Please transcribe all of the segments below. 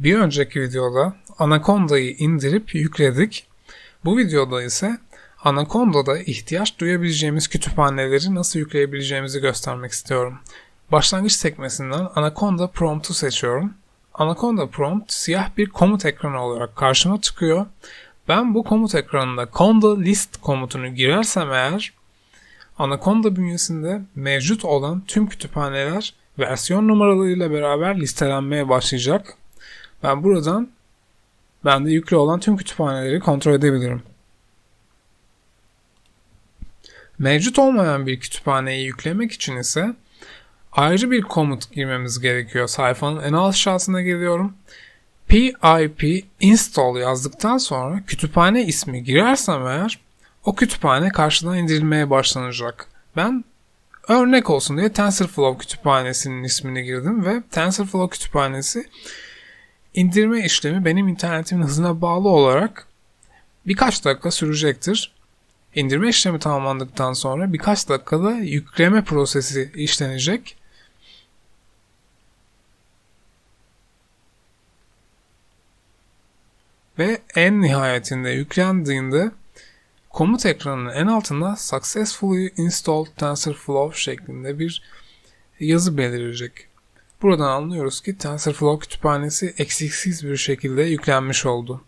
Bir önceki videoda Anaconda'yı indirip yükledik. Bu videoda ise Anaconda'da ihtiyaç duyabileceğimiz kütüphaneleri nasıl yükleyebileceğimizi göstermek istiyorum. Başlangıç sekmesinden Anaconda Prompt'u seçiyorum. Anaconda Prompt siyah bir komut ekranı olarak karşıma çıkıyor. Ben bu komut ekranında conda list komutunu girersem eğer Anaconda bünyesinde mevcut olan tüm kütüphaneler versiyon numaralarıyla beraber listelenmeye başlayacak. Ben buradan bende yüklü olan tüm kütüphaneleri kontrol edebilirim. Mevcut olmayan bir kütüphaneyi yüklemek için ise ayrı bir komut girmemiz gerekiyor. Sayfanın en aşağısına geliyorum. pip install yazdıktan sonra kütüphane ismi girersem eğer o kütüphane karşıdan indirilmeye başlanacak. Ben örnek olsun diye TensorFlow kütüphanesinin ismini girdim ve TensorFlow kütüphanesi indirme işlemi benim internetimin hızına bağlı olarak birkaç dakika sürecektir. İndirme işlemi tamamlandıktan sonra birkaç dakikada yükleme prosesi işlenecek. Ve en nihayetinde yüklendiğinde komut ekranının en altında Successfully Installed TensorFlow şeklinde bir yazı belirecek. Buradan anlıyoruz ki TensorFlow kütüphanesi eksiksiz bir şekilde yüklenmiş oldu.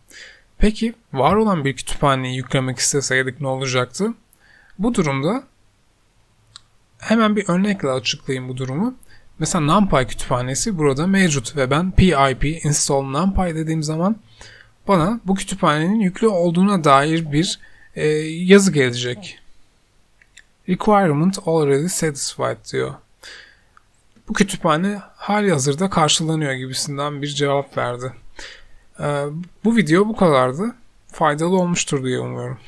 Peki var olan bir kütüphaneyi yüklemek isteseydik ne olacaktı? Bu durumda hemen bir örnekle açıklayayım bu durumu. Mesela NumPy kütüphanesi burada mevcut ve ben pip install NumPy dediğim zaman bana bu kütüphanenin yüklü olduğuna dair bir e, yazı gelecek. Requirement already satisfied diyor. Bu kütüphane hali hazırda karşılanıyor gibisinden bir cevap verdi. E, bu video bu kadardı. Faydalı olmuştur diye umuyorum.